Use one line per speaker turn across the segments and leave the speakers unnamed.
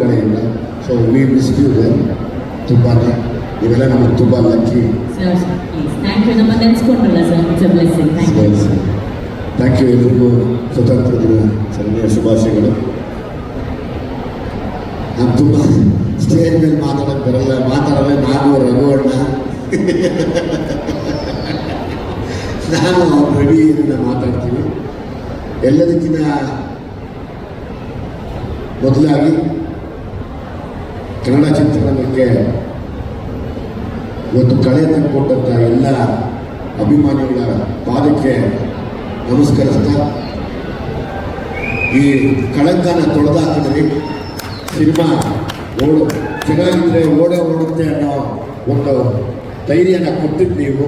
ಕಡೆಯಿಂದ so we miss you ತುಂಬಾ ಇವೆಲ್ಲ ನಮಗೆ ತುಂಬ ಲಕ್ಕಿ
ಸರ್ ಥ್ಯಾಂಕ್ ಯು
ಎಲ್ರಿಗೂ. ಸ್ವತಂತ್ರ ದಿನ. ಸರಣಿಯ ಶುಭಾಶಯಗಳು. ನಾನು ತುಂಬ ಸ್ಟೇಜ್ ಮೇಲೆ ಮಾತಾಡೋಕ್ಕೆ ಬರಲ್ಲ. ಮಾತಾಡಲ್ಲ ನಾನು ರಘುವಣ್ಣ ನಾನು ರವಿ ಇದನ್ನ ಮಾತಾಡ್ತೀನಿ. ಎಲ್ಲದಕ್ಕಿಂತ ಮೊದಲಾಗಿ ಕನ್ನಡ ಚಿತ್ರರಂಗಕ್ಕೆ ಇವತ್ತು ಕಳೆಯನ್ನು ತಂದುಕೊಟ್ಟಂಥ ಎಲ್ಲ ಅಭಿಮಾನಿಗಳ ಪಾದಕ್ಕೆ ನಮಸ್ಕರಿಸ್ತಾ, ಈ ಕಳಂಕನ ತೊಳೆದಾಕಿದ್ರಿ ಸಿನಿಮಾ ಓಡು ಚೆನ್ನಾಗಿದ್ರೆ ಓಡೇ ಓಡುತ್ತೆ ಅನ್ನೋ ಒಂದು ಧೈರ್ಯನ ಕೊಟ್ಟಿದ್ದು ನೀವು.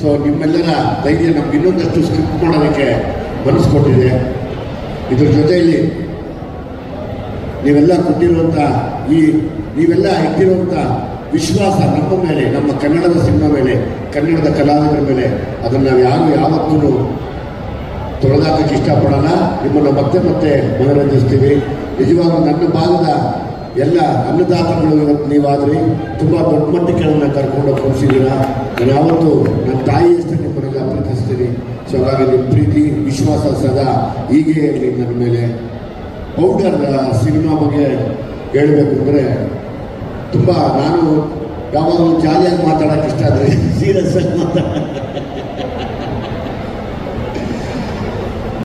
ಸೊ ನಿಮ್ಮೆಲ್ಲರ ಧೈರ್ಯ ನಮ್ಗೆ ಇನ್ನೊಂದಷ್ಟು ಸ್ಕ್ರಿಪ್ಟ್ ಮಾಡೋದಕ್ಕೆ ಮನಸ್ಸು ಕೊಟ್ಟಿದೆ. ಇದ್ರ ಜೊತೆಯಲ್ಲಿ ನೀವೆಲ್ಲ ಕೊಟ್ಟಿರುವಂಥ ಈ ನೀವೆಲ್ಲ ಇಟ್ಟಿರುವಂಥ ವಿಶ್ವಾಸ ನಮ್ಮ ಮೇಲೆ, ನಮ್ಮ ಕನ್ನಡದ ಸಿನಿಮಾ ಮೇಲೆ, ಕನ್ನಡದ ಕಲಾವಿದರ ಮೇಲೆ, ಅದನ್ನು ನಾವು ಯಾರು ಯಾವತ್ತೂ ತೊಳೆದಾಕಕ್ಕೆ ಇಷ್ಟಪಡೋಣ. ನಿಮ್ಮನ್ನು ಮತ್ತೆ ಮತ್ತೆ ಮನರಂಜಿಸ್ತೀವಿ. ನಿಜವಾಗ್ಲೂ ನನ್ನ ಭಾಗದ ಎಲ್ಲ ಅನ್ನದಾತಗಳು ಇವತ್ತು ನೀವಾದ್ರಿ. ತುಂಬ ದೊಡ್ಡ ಮಟ್ಟಕ್ಕೆ ನನ್ನ ಕರ್ಕೊಂಡು ಕೂರಿಸಿದ್ದೀರಾ. ನಾನು ಯಾವತ್ತೂ ನನ್ನ ತಾಯಿ ಅಷ್ಟೇ ನಿಮ್ಮನ್ನೆಲ್ಲ ಪ್ರೀತಿಸ್ತೀನಿ ಸೊ ಹಾಗಾಗಿ ನಿಮ್ಮ ಪ್ರೀತಿ, ವಿಶ್ವಾಸ ಸದಾ ಹೀಗೆ ಇರಲಿ ನನ್ನ ಮೇಲೆ. ಪೌಡರ್ ಸಿನಿಮಾ ಬಗ್ಗೆ ಹೇಳಬೇಕು ಅಂದರೆ ತುಂಬ ನಾನು ಯಾವಾಗಲೂ ಜಾಲಿಯಾಗಿ ಮಾತಾಡೋಕ್ಕೆ ಇಷ್ಟ ಆದರೆ ಸೀರಿಯಸ್ ಆಗಿ ಮಾತಾಡ